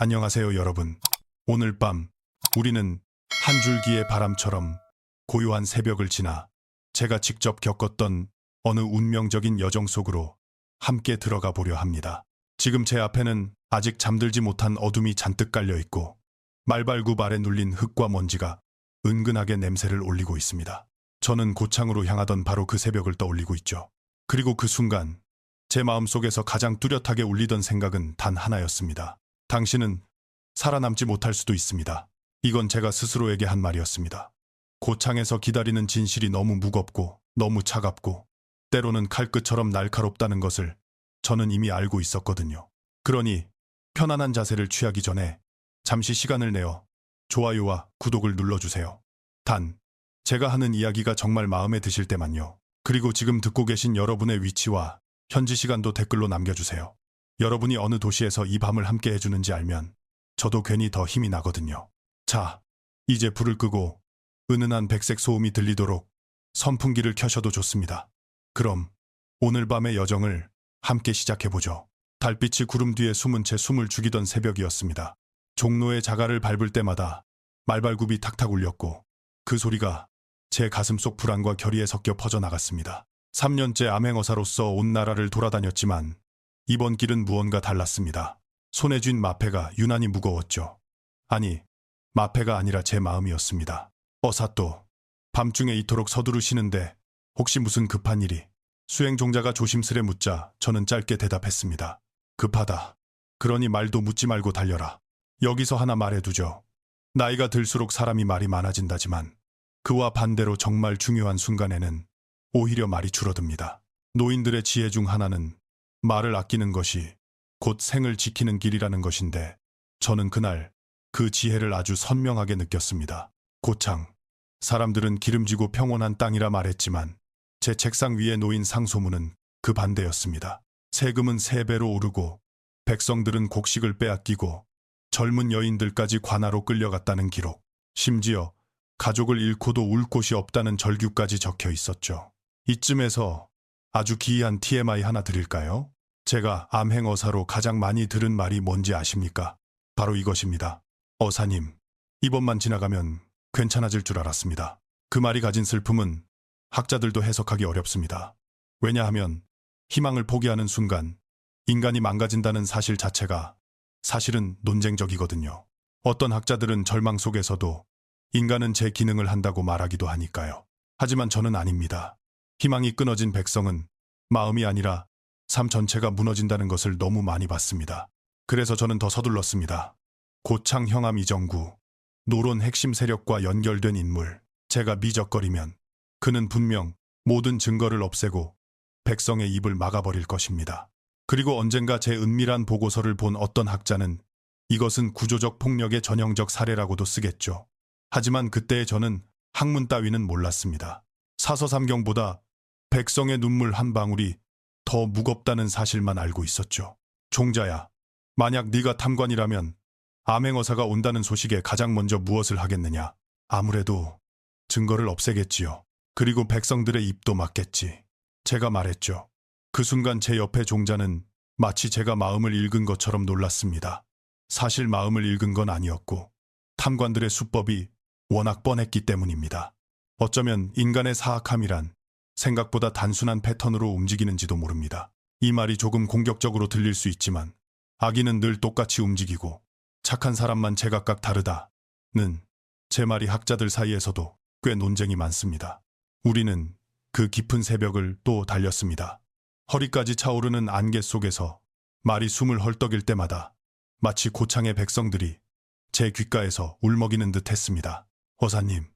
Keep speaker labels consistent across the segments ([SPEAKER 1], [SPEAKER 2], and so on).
[SPEAKER 1] 안녕하세요, 여러분. 오늘 밤 우리는 한 줄기의 바람처럼 고요한 새벽을 지나 제가 직접 겪었던 어느 운명적인 여정 속으로 함께 들어가 보려 합니다. 지금 제 앞에는 아직 잠들지 못한 어둠이 잔뜩 깔려 있고 말발굽 아래 눌린 흙과 먼지가 은근하게 냄새를 올리고 있습니다. 저는 고창으로 향하던 바로 그 새벽을 떠올리고 있죠. 그리고 그 순간 제 마음속에서 가장 뚜렷하게 울리던 생각은 단 하나였습니다. 당신은 살아남지 못할 수도 있습니다. 이건 제가 스스로에게 한 말이었습니다. 고창에서 기다리는 진실이 너무 무겁고 너무 차갑고 때로는 칼끝처럼 날카롭다는 것을 저는 이미 알고 있었거든요. 그러니 편안한 자세를 취하기 전에 잠시 시간을 내어 좋아요와 구독을 눌러주세요. 단, 제가 하는 이야기가 정말 마음에 드실 때만요. 그리고 지금 듣고 계신 여러분의 위치와 현지 시간도 댓글로 남겨주세요. 여러분이 어느 도시에서 이 밤을 함께 해주는지 알면 저도 괜히 더 힘이 나거든요. 자, 이제 불을 끄고 은은한 백색 소음이 들리도록 선풍기를 켜셔도 좋습니다. 그럼 오늘 밤의 여정을 함께 시작해보죠. 달빛이 구름 뒤에 숨은 채 숨을 죽이던 새벽이었습니다. 종로의 자갈을 밟을 때마다 말발굽이 탁탁 울렸고 그 소리가 제 가슴 속 불안과 결의에 섞여 퍼져나갔습니다. 3년째 암행어사로서 온 나라를 돌아다녔지만 이번 길은 무언가 달랐습니다. 손에 쥔 마패가 유난히 무거웠죠. 아니, 마패가 아니라 제 마음이었습니다. 어사또, 밤중에 이토록 서두르시는데 혹시 무슨 급한 일이? 수행 종자가 조심스레 묻자 저는 짧게 대답했습니다. 급하다. 그러니 말도 묻지 말고 달려라. 여기서 하나 말해두죠. 나이가 들수록 사람이 말이 많아진다지만 그와 반대로 정말 중요한 순간에는 오히려 말이 줄어듭니다. 노인들의 지혜 중 하나는 말을 아끼는 것이 곧 생을 지키는 길이라는 것인데 저는 그날 그 지혜를 아주 선명하게 느꼈습니다. 고창. 사람들은 기름지고 평온한 땅이라 말했지만 제 책상 위에 놓인 상소문은 그 반대였습니다. 세금은 세 배로 오르고 백성들은 곡식을 빼앗기고 젊은 여인들까지 관하로 끌려갔다는 기록. 심지어 가족을 잃고도 울 곳이 없다는 절규까지 적혀 있었죠. 이쯤에서 아주 기이한 TMI 하나 드릴까요? 제가 암행어사로 가장 많이 들은 말이 뭔지 아십니까? 바로 이것입니다. 어사님, 이번만 지나가면 괜찮아질 줄 알았습니다. 그 말이 가진 슬픔은 학자들도 해석하기 어렵습니다. 왜냐하면 희망을 포기하는 순간 인간이 망가진다는 사실 자체가 사실은 논쟁적이거든요. 어떤 학자들은 절망 속에서도 인간은 제 기능을 한다고 말하기도 하니까요. 하지만 저는 아닙니다. 희망이 끊어진 백성은 마음이 아니라 삶 전체가 무너진다는 것을 너무 많이 봤습니다. 그래서 저는 더 서둘렀습니다. 고창 형암 이정구, 노론 핵심 세력과 연결된 인물, 제가 미적거리면 그는 분명 모든 증거를 없애고 백성의 입을 막아버릴 것입니다. 그리고 언젠가 제 은밀한 보고서를 본 어떤 학자는 이것은 구조적 폭력의 전형적 사례라고도 쓰겠죠. 하지만 그때의 저는 학문 따위는 몰랐습니다. 사서삼경보다 백성의 눈물 한 방울이 더 무겁다는 사실만 알고 있었죠. 종자야, 만약 네가 탐관이라면 암행어사가 온다는 소식에 가장 먼저 무엇을 하겠느냐? 아무래도 증거를 없애겠지요. 그리고 백성들의 입도 막겠지. 제가 말했죠. 그 순간 제 옆에 종자는 마치 제가 마음을 읽은 것처럼 놀랐습니다. 사실 마음을 읽은 건 아니었고 탐관들의 수법이 워낙 뻔했기 때문입니다. 어쩌면 인간의 사악함이란 생각보다 단순한 패턴으로 움직이는지도 모릅니다. 이 말이 조금 공격적으로 들릴 수 있지만 아기는 늘 똑같이 움직이고 착한 사람만 제각각 다르다는 제 말이 학자들 사이에서도 꽤 논쟁이 많습니다. 우리는 그 깊은 새벽을 또 달렸습니다. 허리까지 차오르는 안개 속에서 말이 숨을 헐떡일 때마다 마치 고창의 백성들이 제 귓가에서 울먹이는 듯 했습니다. 어사님,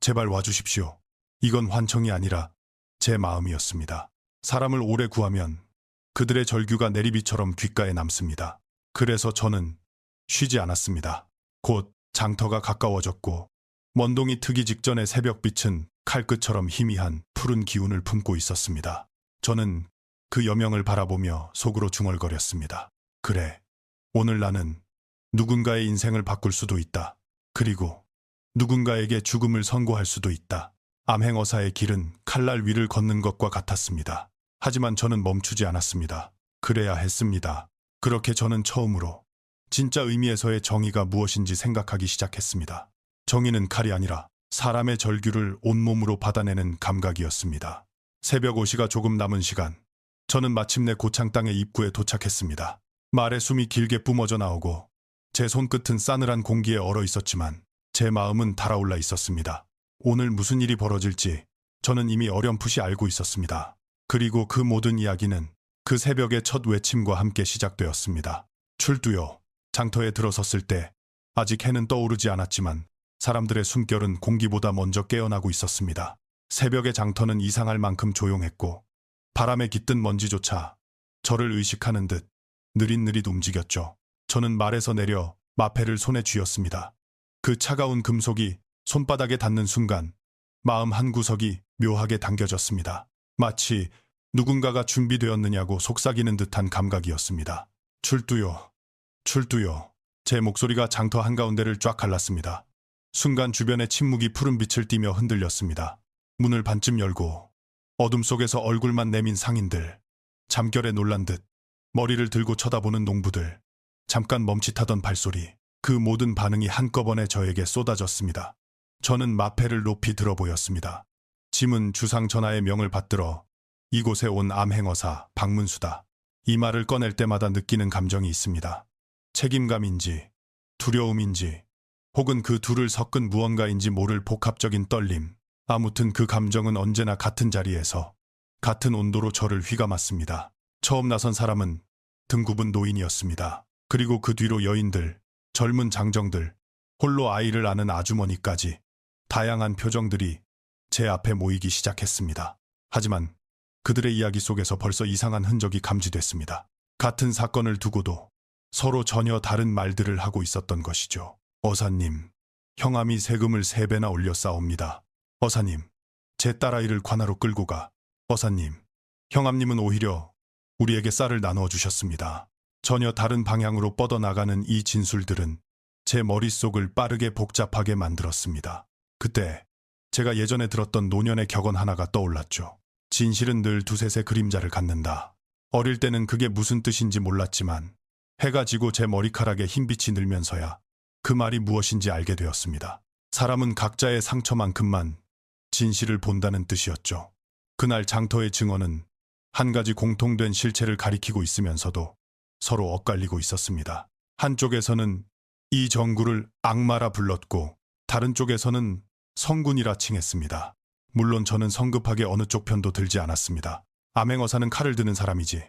[SPEAKER 1] 제발 와주십시오. 이건 환청이 아니라 제 마음이었습니다. 사람을 오래 구하면 그들의 절규가 내리비처럼 귓가에 남습니다. 그래서 저는 쉬지 않았습니다. 곧 장터가 가까워졌고 먼동이 트기 직전의 새벽빛은 칼끝처럼 희미한 푸른 기운을 품고 있었습니다. 저는 그 여명을 바라보며 속으로 중얼거렸습니다. 그래, 오늘 나는 누군가의 인생을 바꿀 수도 있다. 그리고 누군가에게 죽음을 선고할 수도 있다. 암행어사의 길은 칼날 위를 걷는 것과 같았습니다. 하지만 저는 멈추지 않았습니다. 그래야 했습니다. 그렇게 저는 처음으로 진짜 의미에서의 정의가 무엇인지 생각하기 시작했습니다. 정의는 칼이 아니라 사람의 절규를 온몸으로 받아내는 감각이었습니다. 새벽 5시가 조금 남은 시간, 저는 마침내 고창 땅의 입구에 도착했습니다. 말의 숨이 길게 뿜어져 나오고 제 손끝은 싸늘한 공기에 얼어 있었지만 제 마음은 달아올라 있었습니다. 오늘 무슨 일이 벌어질지 저는 이미 어렴풋이 알고 있었습니다. 그리고 그 모든 이야기는 그 새벽의 첫 외침과 함께 시작되었습니다. 출두요. 장터에 들어섰을 때 아직 해는 떠오르지 않았지만 사람들의 숨결은 공기보다 먼저 깨어나고 있었습니다. 새벽의 장터는 이상할 만큼 조용했고 바람에 깃든 먼지조차 저를 의식하는 듯 느릿느릿 움직였죠. 저는 말에서 내려 마패를 손에 쥐었습니다. 그 차가운 금속이 손바닥에 닿는 순간 마음 한 구석이 묘하게 당겨졌습니다. 마치 누군가가 준비되었느냐고 속삭이는 듯한 감각이었습니다. 출두요. 출두요. 제 목소리가 장터 한가운데를 쫙 갈랐습니다. 순간 주변의 침묵이 푸른 빛을 띠며 흔들렸습니다. 문을 반쯤 열고 어둠 속에서 얼굴만 내민 상인들, 잠결에 놀란 듯 머리를 들고 쳐다보는 농부들, 잠깐 멈칫하던 발소리, 그 모든 반응이 한꺼번에 저에게 쏟아졌습니다. 저는 마패를 높이 들어 보였습니다. 짐은 주상 전하의 명을 받들어 이곳에 온 암행어사 박문수다. 이 말을 꺼낼 때마다 느끼는 감정이 있습니다. 책임감인지, 두려움인지, 혹은 그 둘을 섞은 무언가인지 모를 복합적인 떨림. 아무튼 그 감정은 언제나 같은 자리에서 같은 온도로 저를 휘감았습니다. 처음 나선 사람은 등굽은 노인이었습니다. 그리고 그 뒤로 여인들, 젊은 장정들, 홀로 아이를 아는 아주머니까지 다양한 표정들이 제 앞에 모이기 시작했습니다. 하지만 그들의 이야기 속에서 벌써 이상한 흔적이 감지됐습니다. 같은 사건을 두고도 서로 전혀 다른 말들을 하고 있었던 것이죠. 어사님, 형암이 세금을 세 배나 올려 싸웁니다. 어사님, 제 딸아이를 관하로 끌고 가. 어사님, 형암님은 오히려 우리에게 쌀을 나누어 주셨습니다. 전혀 다른 방향으로 뻗어나가는 이 진술들은 제 머릿속을 빠르게 복잡하게 만들었습니다. 그때 제가 예전에 들었던 노년의 격언 하나가 떠올랐죠. 진실은 늘 두셋의 그림자를 갖는다. 어릴 때는 그게 무슨 뜻인지 몰랐지만 해가 지고 제 머리카락에 흰빛이 늘면서야 그 말이 무엇인지 알게 되었습니다. 사람은 각자의 상처만큼만 진실을 본다는 뜻이었죠. 그날 장터의 증언은 한 가지 공통된 실체를 가리키고 있으면서도 서로 엇갈리고 있었습니다. 한쪽에서는 이 정구를 악마라 불렀고 다른 쪽에서는 성군이라 칭했습니다. 물론 저는 성급하게 어느 쪽 편도 들지 않았습니다. 암행어사는 칼을 드는 사람이지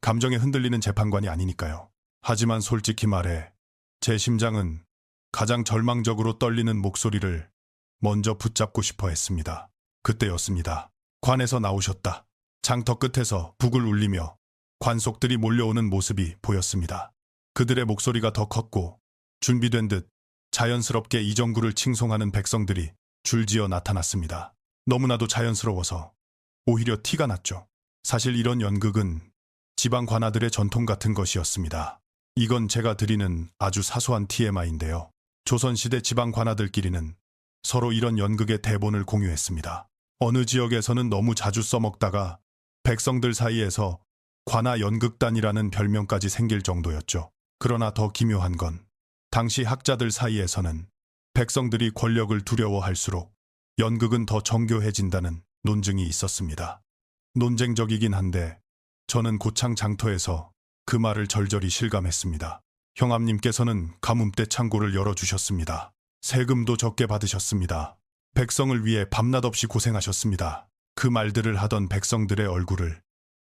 [SPEAKER 1] 감정에 흔들리는 재판관이 아니니까요. 하지만 솔직히 말해 제 심장은 가장 절망적으로 떨리는 목소리를 먼저 붙잡고 싶어 했습니다. 그때였습니다. 관에서 나오셨다. 장터 끝에서 북을 울리며 관속들이 몰려오는 모습이 보였습니다. 그들의 목소리가 더 컸고 준비된 듯 자연스럽게 이정구를 칭송하는 백성들이 줄지어 나타났습니다. 너무나도 자연스러워서 오히려 티가 났죠. 사실 이런 연극은 지방 관아들의 전통 같은 것이었습니다. 이건 제가 드리는 아주 사소한 TMI인데요. 조선시대 지방 관아들끼리는 서로 이런 연극의 대본을 공유했습니다. 어느 지역에서는 너무 자주 써먹다가 백성들 사이에서 관아 연극단이라는 별명까지 생길 정도였죠. 그러나 더 기묘한 건 당시 학자들 사이에서는 백성들이 권력을 두려워할수록 연극은 더 정교해진다는 논증이 있었습니다. 논쟁적이긴 한데 저는 고창 장터에서 그 말을 절절히 실감했습니다. 형암님께서는 가뭄때 창고를 열어주셨습니다. 세금도 적게 받으셨습니다. 백성을 위해 밤낮 없이 고생하셨습니다. 그 말들을 하던 백성들의 얼굴을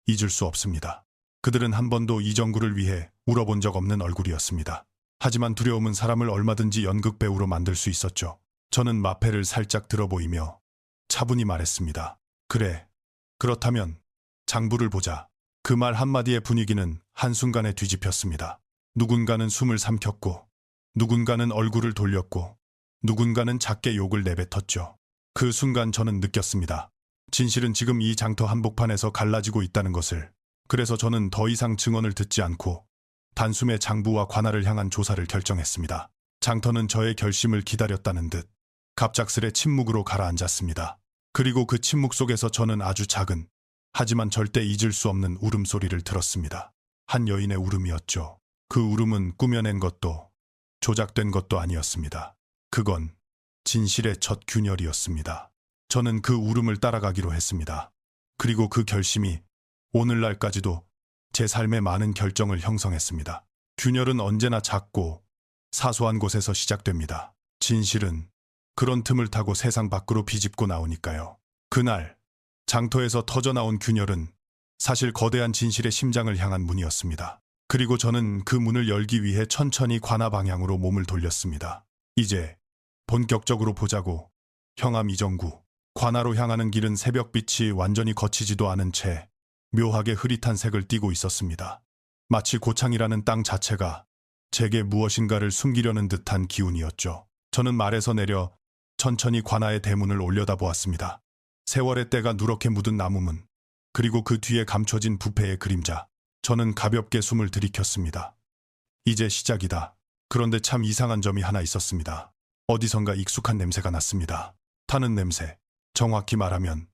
[SPEAKER 1] 잊을 수 없습니다. 그들은 한 번도 이정구를 위해 울어본 적 없는 얼굴이었습니다. 하지만 두려움은 사람을 얼마든지 연극 배우로 만들 수 있었죠. 저는 마패를 살짝 들어보이며 차분히 말했습니다. 그래. 그렇다면 장부를 보자. 그 말 한마디의 분위기는 한순간에 뒤집혔습니다. 누군가는 숨을 삼켰고, 누군가는 얼굴을 돌렸고, 누군가는 작게 욕을 내뱉었죠. 그 순간 저는 느꼈습니다. 진실은 지금 이 장터 한복판에서 갈라지고 있다는 것을. 그래서 저는 더 이상 증언을 듣지 않고 단숨에 장부와 관할을 향한 조사를 결정했습니다. 장터는 저의 결심을 기다렸다는 듯 갑작스레 침묵으로 가라앉았습니다. 그리고 그 침묵 속에서 저는 아주 작은 하지만 절대 잊을 수 없는 울음소리를 들었습니다. 한 여인의 울음이었죠. 그 울음은 꾸며낸 것도 조작된 것도 아니었습니다. 그건 진실의 첫 균열이었습니다. 저는 그 울음을 따라가기로 했습니다. 그리고 그 결심이 오늘날까지도 제 삶의 많은 결정을 형성했습니다. 균열은 언제나 작고 사소한 곳에서 시작됩니다. 진실은 그런 틈을 타고 세상 밖으로 비집고 나오니까요. 그날 장터에서 터져나온 균열은 사실 거대한 진실의 심장을 향한 문이었습니다. 그리고 저는 그 문을 열기 위해 천천히 관아 방향으로 몸을 돌렸습니다. 이제 본격적으로 보자고 형암 이정구 관아로 향하는 길은 새벽빛이 완전히 거치지도 않은 채 묘하게 흐릿한 색을 띠고 있었습니다. 마치 고창이라는 땅 자체가 제게 무엇인가를 숨기려는 듯한 기운이었죠. 저는 말에서 내려 천천히 관아의 대문을 올려다보았습니다. 세월의 때가 누렇게 묻은 나무문, 그리고 그 뒤에 감춰진 부패의 그림자. 저는 가볍게 숨을 들이켰습니다. 이제 시작이다. 그런데 참 이상한 점이 하나 있었습니다. 어디선가 익숙한 냄새가 났습니다. 타는 냄새. 정확히 말하면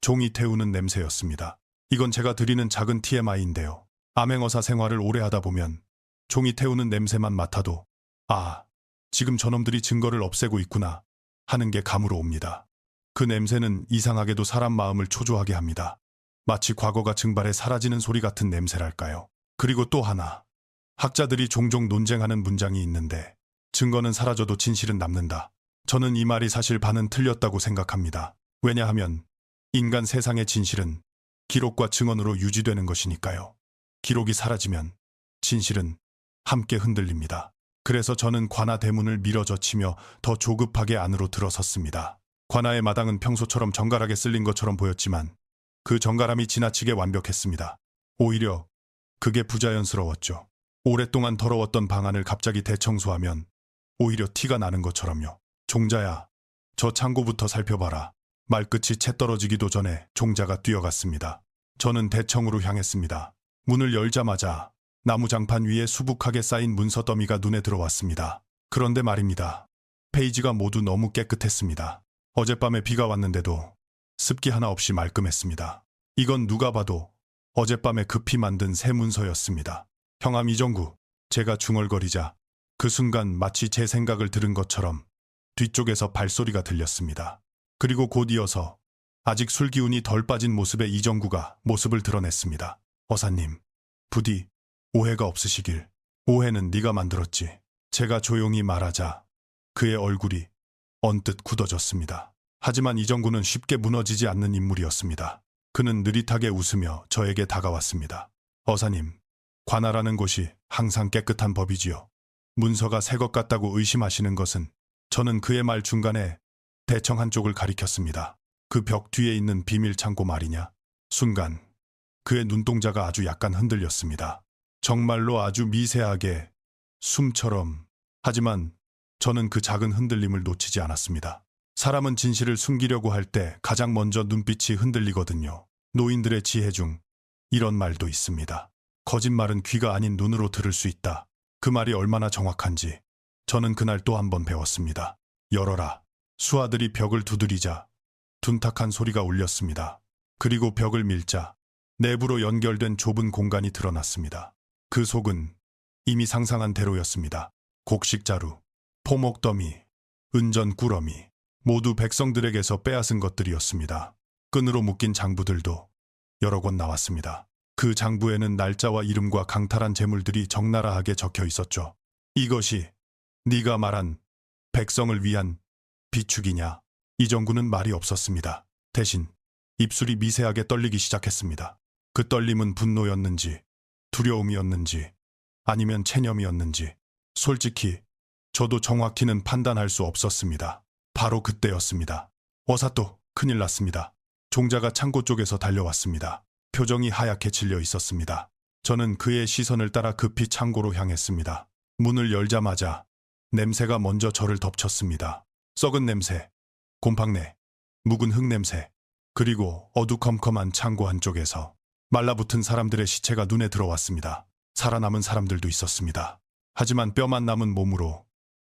[SPEAKER 1] 종이 태우는 냄새였습니다. 이건 제가 드리는 작은 TMI인데요. 암행어사 생활을 오래 하다 보면 종이 태우는 냄새만 맡아도 아, 지금 저놈들이 증거를 없애고 있구나 하는 게 감으로 옵니다. 그 냄새는 이상하게도 사람 마음을 초조하게 합니다. 마치 과거가 증발해 사라지는 소리 같은 냄새랄까요. 그리고 또 하나. 학자들이 종종 논쟁하는 문장이 있는데 증거는 사라져도 진실은 남는다. 저는 이 말이 사실 반은 틀렸다고 생각합니다. 왜냐하면 인간 세상의 진실은 기록과 증언으로 유지되는 것이니까요. 기록이 사라지면 진실은 함께 흔들립니다. 그래서 저는 관아 대문을 밀어젖히며 더 조급하게 안으로 들어섰습니다. 관아의 마당은 평소처럼 정갈하게 쓸린 것처럼 보였지만 그 정갈함이 지나치게 완벽했습니다. 오히려 그게 부자연스러웠죠. 오랫동안 더러웠던 방안을 갑자기 대청소하면 오히려 티가 나는 것처럼요. 종자야, 저 창고부터 살펴봐라. 말끝이 채 떨어지기도 전에 종자가 뛰어갔습니다. 저는 대청으로 향했습니다. 문을 열자마자 나무 장판 위에 수북하게 쌓인 문서 더미가 눈에 들어왔습니다. 그런데 말입니다. 페이지가 모두 너무 깨끗했습니다. 어젯밤에 비가 왔는데도 습기 하나 없이 말끔했습니다. 이건 누가 봐도 어젯밤에 급히 만든 새 문서였습니다. 형암 이정구, 제가 중얼거리자 그 순간 마치 제 생각을 들은 것처럼 뒤쪽에서 발소리가 들렸습니다. 그리고 곧 이어서 아직 술 기운이 덜 빠진 모습의 이정구가 모습을 드러냈습니다. 어사님, 부디 오해가 없으시길. 오해는 네가 만들었지. 제가 조용히 말하자 그의 얼굴이 언뜻 굳어졌습니다. 하지만 이정구는 쉽게 무너지지 않는 인물이었습니다. 그는 느릿하게 웃으며 저에게 다가왔습니다. 어사님, 관아라는 곳이 항상 깨끗한 법이지요. 문서가 새 것 같다고 의심하시는 것은 저는 그의 말 중간에 대청 한쪽을 가리켰습니다. 그 벽 뒤에 있는 비밀 창고 말이냐. 순간 그의 눈동자가 아주 약간 흔들렸습니다. 정말로 아주 미세하게 숨처럼 하지만 저는 그 작은 흔들림을 놓치지 않았습니다. 사람은 진실을 숨기려고 할 때 가장 먼저 눈빛이 흔들리거든요. 노인들의 지혜 중 이런 말도 있습니다. 거짓말은 귀가 아닌 눈으로 들을 수 있다. 그 말이 얼마나 정확한지 저는 그날 또 한 번 배웠습니다. 열어라. 수아들이 벽을 두드리자 둔탁한 소리가 울렸습니다. 그리고 벽을 밀자 내부로 연결된 좁은 공간이 드러났습니다. 그 속은 이미 상상한 대로였습니다. 곡식자루, 포목더미, 은전꾸러미, 모두 백성들에게서 빼앗은 것들이었습니다. 끈으로 묶인 장부들도 여러 권 나왔습니다. 그 장부에는 날짜와 이름과 강탈한 재물들이 적나라하게 적혀 있었죠. 이것이 네가 말한 백성을 위한 비축이냐? 이정구는 말이 없었습니다. 대신 입술이 미세하게 떨리기 시작했습니다. 그 떨림은 분노였는지 두려움이었는지 아니면 체념이었는지 솔직히 저도 정확히는 판단할 수 없었습니다. 바로 그때였습니다. 어사또 큰일 났습니다. 종자가 창고 쪽에서 달려왔습니다. 표정이 하얗게 질려 있었습니다. 저는 그의 시선을 따라 급히 창고로 향했습니다. 문을 열자마자 냄새가 먼저 저를 덮쳤습니다. 썩은 냄새, 곰팡내, 묵은 흙냄새, 그리고 어두컴컴한 창고 한쪽에서 말라붙은 사람들의 시체가 눈에 들어왔습니다. 살아남은 사람들도 있었습니다. 하지만 뼈만 남은 몸으로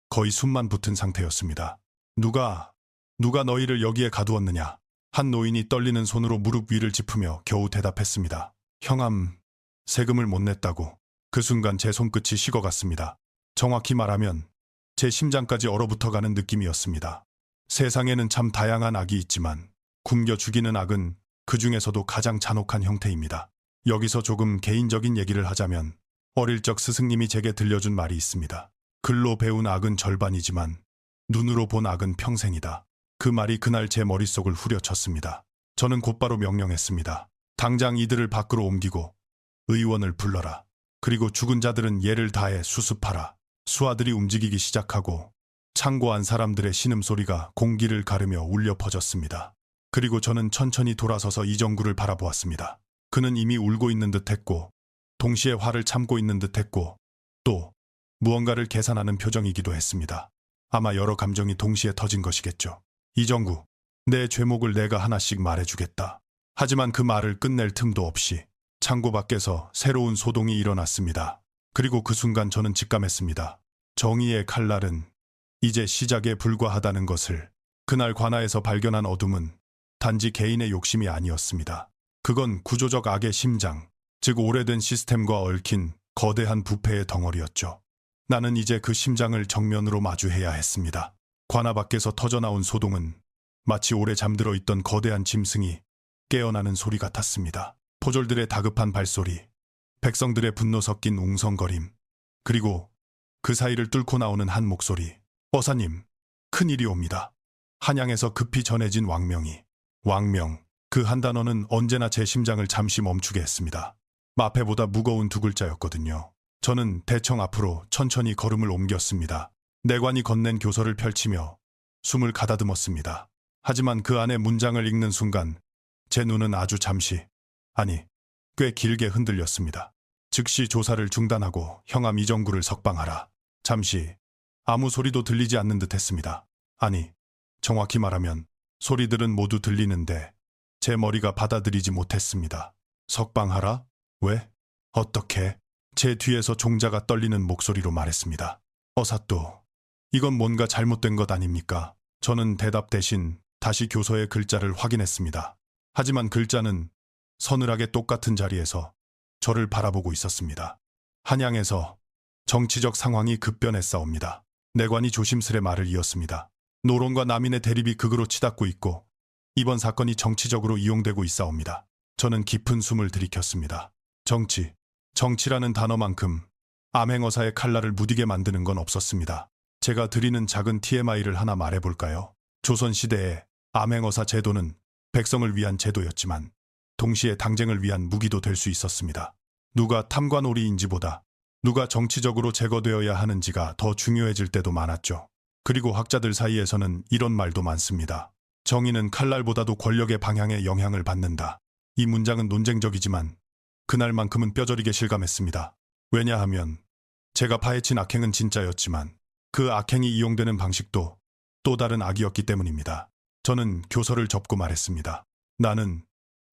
[SPEAKER 1] 거의 숨만 붙은 상태였습니다. 누가, 누가 너희를 여기에 가두었느냐? 한 노인이 떨리는 손으로 무릎 위를 짚으며 겨우 대답했습니다. 형암, 세금을 못 냈다고. 그 순간 제 손끝이 식어갔습니다. 정확히 말하면 제 심장까지 얼어붙어가는 느낌이었습니다. 세상에는 참 다양한 악이 있지만 굶겨 죽이는 악은 그 중에서도 가장 잔혹한 형태입니다. 여기서 조금 개인적인 얘기를 하자면 어릴 적 스승님이 제게 들려준 말이 있습니다. 글로 배운 악은 절반이지만 눈으로 본 악은 평생이다. 그 말이 그날 제 머릿속을 후려쳤습니다. 저는 곧바로 명령했습니다. 당장 이들을 밖으로 옮기고 의원을 불러라. 그리고 죽은 자들은 예를 다해 수습하라. 수하들이 움직이기 시작하고 창고 안 사람들의 신음소리가 공기를 가르며 울려 퍼졌습니다. 그리고 저는 천천히 돌아서서 이정구를 바라보았습니다. 그는 이미 울고 있는 듯 했고, 동시에 화를 참고 있는 듯 했고, 또 무언가를 계산하는 표정이기도 했습니다. 아마 여러 감정이 동시에 터진 것이겠죠. 이정구, 내 죄목을 내가 하나씩 말해주겠다. 하지만 그 말을 끝낼 틈도 없이 창고 밖에서 새로운 소동이 일어났습니다. 그리고 그 순간 저는 직감했습니다. 정의의 칼날은 이제 시작에 불과하다는 것을 그날 관아에서 발견한 어둠은 단지 개인의 욕심이 아니었습니다. 그건 구조적 악의 심장, 즉 오래된 시스템과 얽힌 거대한 부패의 덩어리였죠. 나는 이제 그 심장을 정면으로 마주해야 했습니다. 관아 밖에서 터져나온 소동은 마치 오래 잠들어 있던 거대한 짐승이 깨어나는 소리 같았습니다. 포졸들의 다급한 발소리, 백성들의 분노 섞인 웅성거림, 그리고 그 사이를 뚫고 나오는 한 목소리. 어사님, 큰일이 옵니다. 한양에서 급히 전해진 왕명이. 왕명. 그 한 단어는 언제나 제 심장을 잠시 멈추게 했습니다. 마패보다 무거운 두 글자였거든요. 저는 대청 앞으로 천천히 걸음을 옮겼습니다. 내관이 건넨 교서를 펼치며 숨을 가다듬었습니다. 하지만 그 안에 문장을 읽는 순간 제 눈은 아주 잠시, 아니, 꽤 길게 흔들렸습니다. 즉시 조사를 중단하고 형암 이정구를 석방하라. 잠시 아무 소리도 들리지 않는 듯 했습니다. 아니, 정확히 말하면 소리들은 모두 들리는데 제 머리가 받아들이지 못했습니다. 석방하라? 왜? 어떻게? 제 뒤에서 종자가 떨리는 목소리로 말했습니다. 어사또, 이건 뭔가 잘못된 것 아닙니까? 저는 대답 대신 다시 교서의 글자를 확인했습니다. 하지만 글자는 서늘하게 똑같은 자리에서 저를 바라보고 있었습니다. 한양에서 정치적 상황이 급변했사옵니다. 내관이 조심스레 말을 이었습니다. 노론과 남인의 대립이 극으로 치닫고 있고 이번 사건이 정치적으로 이용되고 있사옵니다. 저는 깊은 숨을 들이켰습니다. 정치, 정치라는 단어만큼 암행어사의 칼날을 무디게 만드는 건 없었습니다. 제가 드리는 작은 TMI를 하나 말해볼까요? 조선시대의 암행어사 제도는 백성을 위한 제도였지만 동시에 당쟁을 위한 무기도 될 수 있었습니다. 누가 탐관오리인지보다 누가 정치적으로 제거되어야 하는지가 더 중요해질 때도 많았죠. 그리고 학자들 사이에서는 이런 말도 많습니다. 정의는 칼날보다도 권력의 방향에 영향을 받는다. 이 문장은 논쟁적이지만 그날만큼은 뼈저리게 실감했습니다. 왜냐하면 제가 파헤친 악행은 진짜였지만 그 악행이 이용되는 방식도 또 다른 악이었기 때문입니다. 저는 교서를 접고 말했습니다. 나는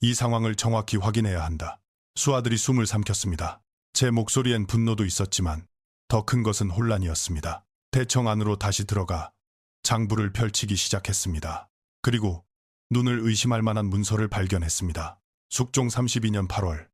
[SPEAKER 1] 이 상황을 정확히 확인해야 한다. 수아들이 숨을 삼켰습니다. 제 목소리엔 분노도 있었지만 더 큰 것은 혼란이었습니다. 대청 안으로 다시 들어가 장부를 펼치기 시작했습니다. 그리고 눈을 의심할 만한 문서를 발견했습니다. 숙종 32년 8월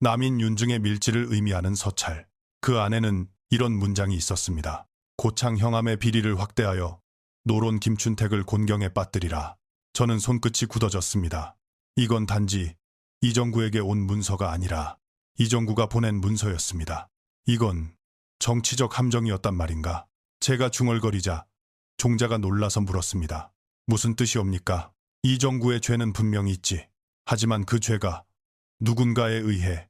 [SPEAKER 1] 남인 윤중의 밀지를 의미하는 서찰. 그 안에는 이런 문장이 있었습니다. 고창 형암의 비리를 확대하여 노론 김춘택을 곤경에 빠뜨리라. 저는 손끝이 굳어졌습니다. 이건 단지 이정구에게 온 문서가 아니라 이정구가 보낸 문서였습니다. 이건 정치적 함정이었단 말인가? 제가 중얼거리자 종자가 놀라서 물었습니다. 무슨 뜻이옵니까? 이정구의 죄는 분명히 있지. 하지만 그 죄가 누군가에 의해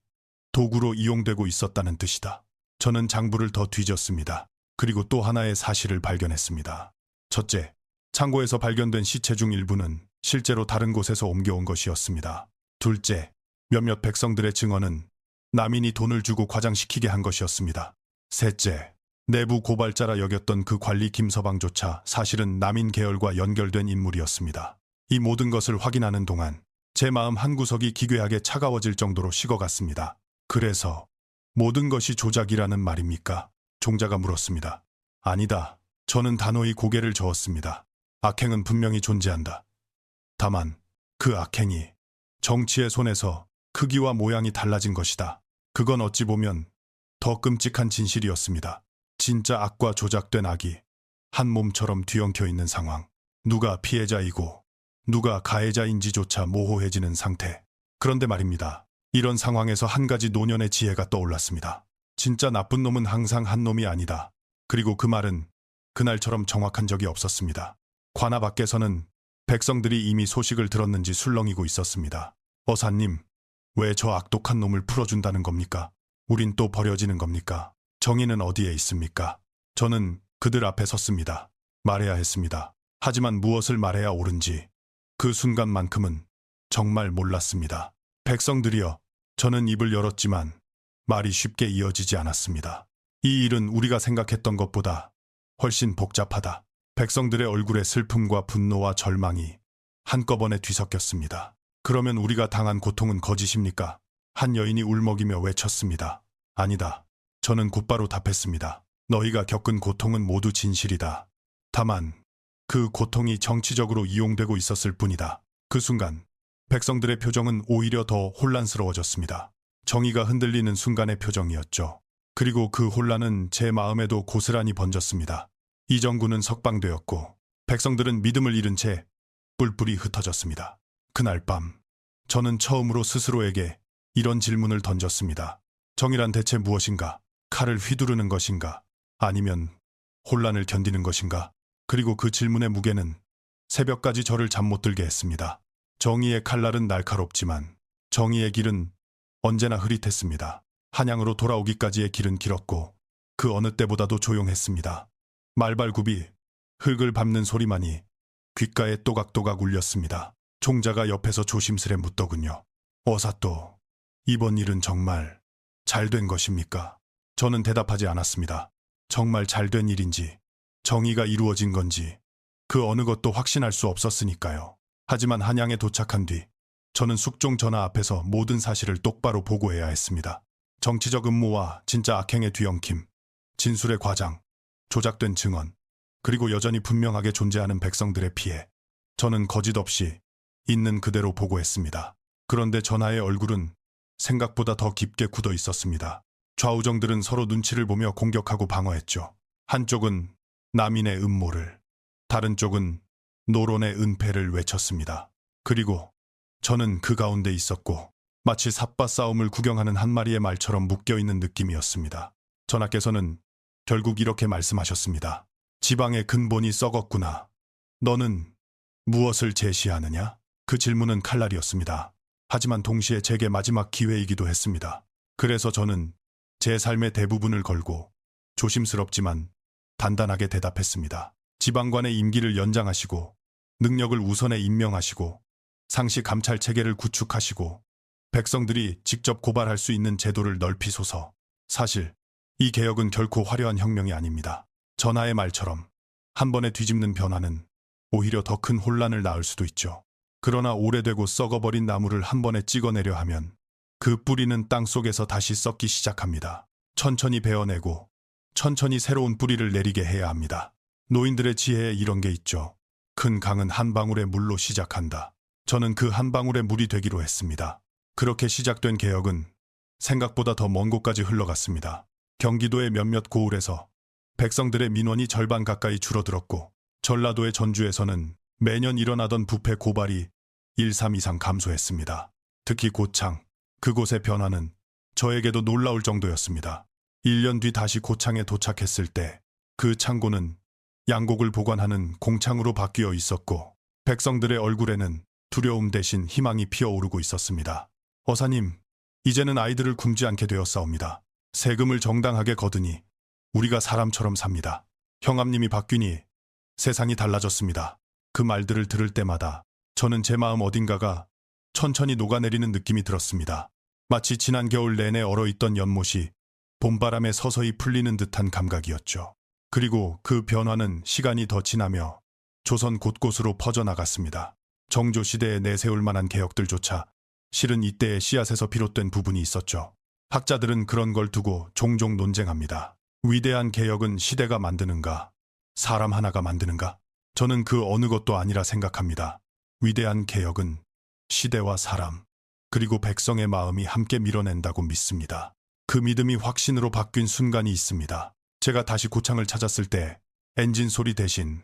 [SPEAKER 1] 도구로 이용되고 있었다는 뜻이다. 저는 장부를 더 뒤졌습니다. 그리고 또 하나의 사실을 발견했습니다. 첫째, 창고에서 발견된 시체 중 일부는 실제로 다른 곳에서 옮겨온 것이었습니다. 둘째, 몇몇 백성들의 증언은 남인이 돈을 주고 과장시키게 한 것이었습니다. 셋째, 내부 고발자라 여겼던 그 관리 김서방조차 사실은 남인 계열과 연결된 인물이었습니다. 이 모든 것을 확인하는 동안 제 마음 한구석이 기괴하게 차가워질 정도로 식어갔습니다. 그래서 모든 것이 조작이라는 말입니까? 종자가 물었습니다. 아니다. 저는 단호히 고개를 저었습니다. 악행은 분명히 존재한다. 다만 그 악행이 정치의 손에서 크기와 모양이 달라진 것이다. 그건 어찌 보면 더 끔찍한 진실이었습니다. 진짜 악과 조작된 악이 한 몸처럼 뒤엉켜 있는 상황. 누가 피해자이고 누가 가해자인지조차 모호해지는 상태. 그런데 말입니다. 이런 상황에서 한 가지 노년의 지혜가 떠올랐습니다. 진짜 나쁜 놈은 항상 한 놈이 아니다. 그리고 그 말은 그날처럼 정확한 적이 없었습니다. 관아 밖에서는 백성들이 이미 소식을 들었는지 술렁이고 있었습니다. 어사님, 왜 저 악독한 놈을 풀어준다는 겁니까? 우린 또 버려지는 겁니까? 정의는 어디에 있습니까? 저는 그들 앞에 섰습니다. 말해야 했습니다. 하지만 무엇을 말해야 옳은지 그 순간만큼은 정말 몰랐습니다. 백성들이여, 저는 입을 열었지만 말이 쉽게 이어지지 않았습니다. 이 일은 우리가 생각했던 것보다 훨씬 복잡하다. 백성들의 얼굴에 슬픔과 분노와 절망이 한꺼번에 뒤섞였습니다. 그러면 우리가 당한 고통은 거짓입니까? 한 여인이 울먹이며 외쳤습니다. 아니다. 저는 곧바로 답했습니다. 너희가 겪은 고통은 모두 진실이다. 다만 그 고통이 정치적으로 이용되고 있었을 뿐이다. 그 순간 백성들의 표정은 오히려 더 혼란스러워졌습니다. 정의가 흔들리는 순간의 표정이었죠. 그리고 그 혼란은 제 마음에도 고스란히 번졌습니다. 이정구는 석방되었고 백성들은 믿음을 잃은 채 뿔뿔이 흩어졌습니다. 그날 밤 저는 처음으로 스스로에게 이런 질문을 던졌습니다. 정의란 대체 무엇인가? 칼을 휘두르는 것인가? 아니면 혼란을 견디는 것인가? 그리고 그 질문의 무게는 새벽까지 저를 잠 못 들게 했습니다. 정의의 칼날은 날카롭지만 정의의 길은 언제나 흐릿했습니다. 한양으로 돌아오기까지의 길은 길었고 그 어느 때보다도 조용했습니다. 말발굽이 흙을 밟는 소리만이 귓가에 또각또각 울렸습니다. 총자가 옆에서 조심스레 묻더군요. 어사또, 이번 일은 정말 잘 된 것입니까? 저는 대답하지 않았습니다. 정말 잘 된 일인지, 정의가 이루어진 건지, 그 어느 것도 확신할 수 없었으니까요. 하지만 한양에 도착한 뒤, 저는 숙종 전하 앞에서 모든 사실을 똑바로 보고해야 했습니다. 정치적 음모와 진짜 악행의 뒤엉킴, 진술의 과장, 조작된 증언, 그리고 여전히 분명하게 존재하는 백성들의 피해. 저는 거짓 없이 있는 그대로 보고했습니다. 그런데 전하의 얼굴은 생각보다 더 깊게 굳어 있었습니다. 좌우정들은 서로 눈치를 보며 공격하고 방어했죠. 한쪽은 남인의 음모를, 다른 쪽은 노론의 은폐를 외쳤습니다. 그리고 저는 그 가운데 있었고 마치 삿바 싸움을 구경하는 한 마리의 말처럼 묶여있는 느낌이었습니다. 전하께서는 결국 이렇게 말씀하셨습니다. 지방의 근본이 썩었구나. 너는 무엇을 제시하느냐? 그 질문은 칼날이었습니다. 하지만 동시에 제게 마지막 기회이기도 했습니다. 그래서 저는 제 삶의 대부분을 걸고 조심스럽지만 단단하게 대답했습니다. 지방관의 임기를 연장하시고 능력을 우선에 임명하시고 상시 감찰 체계를 구축하시고 백성들이 직접 고발할 수 있는 제도를 넓히소서. 사실 이 개혁은 결코 화려한 혁명이 아닙니다. 전하의 말처럼 한 번에 뒤집는 변화는 오히려 더 큰 혼란을 낳을 수도 있죠. 그러나 오래되고 썩어버린 나무를 한 번에 찍어내려 하면 그 뿌리는 땅 속에서 다시 썩기 시작합니다. 천천히 베어내고 천천히 새로운 뿌리를 내리게 해야 합니다. 노인들의 지혜에 이런 게 있죠. 큰 강은 한 방울의 물로 시작한다. 저는 그 한 방울의 물이 되기로 했습니다. 그렇게 시작된 개혁은 생각보다 더 먼 곳까지 흘러갔습니다. 경기도의 몇몇 고을에서 백성들의 민원이 절반 가까이 줄어들었고 전라도의 전주에서는 매년 일어나던 부패 고발이 1, 3 이상 감소했습니다. 특히 고창, 그곳의 변화는 저에게도 놀라울 정도였습니다. 1년 뒤 다시 고창에 도착했을 때 그 창고는 양곡을 보관하는 공창으로 바뀌어 있었고 백성들의 얼굴에는 두려움 대신 희망이 피어오르고 있었습니다. 어사님, 이제는 아이들을 굶지 않게 되었사옵니다. 세금을 정당하게 거두니 우리가 사람처럼 삽니다. 형암님이 바뀌니 세상이 달라졌습니다. 그 말들을 들을 때마다 저는 제 마음 어딘가가 천천히 녹아내리는 느낌이 들었습니다. 마치 지난 겨울 내내 얼어있던 연못이 봄바람에 서서히 풀리는 듯한 감각이었죠. 그리고 그 변화는 시간이 더 지나며 조선 곳곳으로 퍼져나갔습니다. 정조시대에 내세울 만한 개혁들조차 실은 이때의 씨앗에서 비롯된 부분이 있었죠. 학자들은 그런 걸 두고 종종 논쟁합니다. 위대한 개혁은 시대가 만드는가? 사람 하나가 만드는가? 저는 그 어느 것도 아니라 생각합니다. 위대한 개혁은 시대와 사람, 그리고 백성의 마음이 함께 밀어낸다고 믿습니다. 그 믿음이 확신으로 바뀐 순간이 있습니다. 제가 다시 고창을 찾았을 때 엔진 소리 대신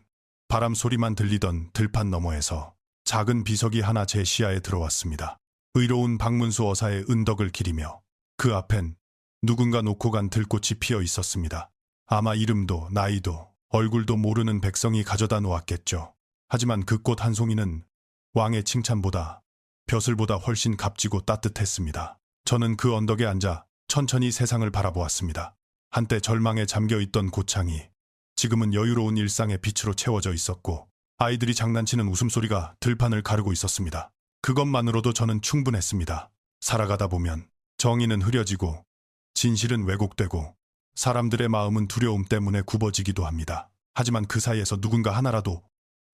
[SPEAKER 1] 바람 소리만 들리던 들판 너머에서 작은 비석이 하나 제 시야에 들어왔습니다. 의로운 박문수 어사의 은덕을 기리며 그 앞엔 누군가 놓고 간 들꽃이 피어 있었습니다. 아마 이름도 나이도 얼굴도 모르는 백성이 가져다 놓았겠죠. 하지만 그 꽃 한 송이는 왕의 칭찬보다 벼슬보다 훨씬 값지고 따뜻했습니다. 저는 그 언덕에 앉아 천천히 세상을 바라보았습니다. 한때 절망에 잠겨 있던 고창이 지금은 여유로운 일상의 빛으로 채워져 있었고 아이들이 장난치는 웃음소리가 들판을 가르고 있었습니다. 그것만으로도 저는 충분했습니다. 살아가다 보면 정의는 흐려지고 진실은 왜곡되고 사람들의 마음은 두려움 때문에 굽어지기도 합니다. 하지만 그 사이에서 누군가 하나라도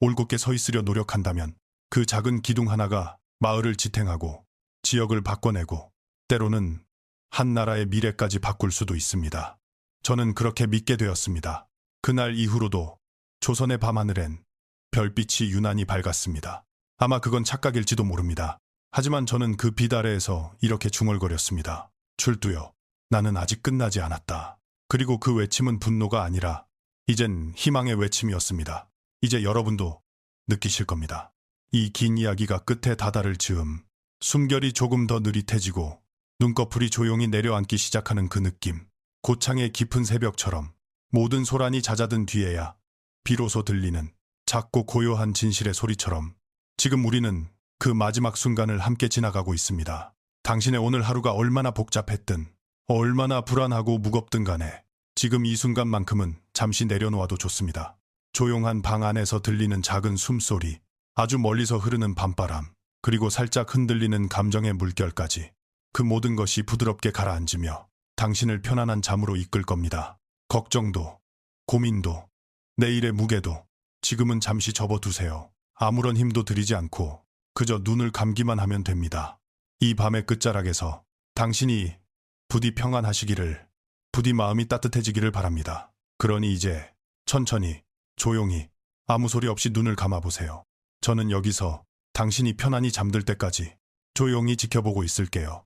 [SPEAKER 1] 올곧게 서 있으려 노력한다면 그 작은 기둥 하나가 마을을 지탱하고 지역을 바꿔내고 때로는 한 나라의 미래까지 바꿀 수도 있습니다. 저는 그렇게 믿게 되었습니다. 그날 이후로도 조선의 밤하늘엔 별빛이 유난히 밝았습니다. 아마 그건 착각일지도 모릅니다. 하지만 저는 그빛 아래에서 이렇게 중얼거렸습니다. 출두여, 나는 아직 끝나지 않았다. 그리고 그 외침은 분노가 아니라 이젠 희망의 외침이었습니다. 이제 여러분도 느끼실 겁니다. 이 긴 이야기가 끝에 다다를 즈음 숨결이 조금 더 느릿해지고 눈꺼풀이 조용히 내려앉기 시작하는 그 느낌. 고창의 깊은 새벽처럼 모든 소란이 잦아든 뒤에야 비로소 들리는 작고 고요한 진실의 소리처럼 지금 우리는 그 마지막 순간을 함께 지나가고 있습니다. 당신의 오늘 하루가 얼마나 복잡했든 얼마나 불안하고 무겁든 간에 지금 이 순간만큼은 잠시 내려놓아도 좋습니다. 조용한 방 안에서 들리는 작은 숨소리, 아주 멀리서 흐르는 밤바람, 그리고 살짝 흔들리는 감정의 물결까지 그 모든 것이 부드럽게 가라앉으며 당신을 편안한 잠으로 이끌 겁니다. 걱정도, 고민도, 내일의 무게도 지금은 잠시 접어두세요. 아무런 힘도 들이지 않고 그저 눈을 감기만 하면 됩니다. 이 밤의 끝자락에서 당신이 부디 평안하시기를, 부디 마음이 따뜻해지기를 바랍니다. 그러니 이제 천천히, 조용히, 아무 소리 없이 눈을 감아보세요. 저는 여기서 당신이 편안히 잠들 때까지 조용히 지켜보고 있을게요.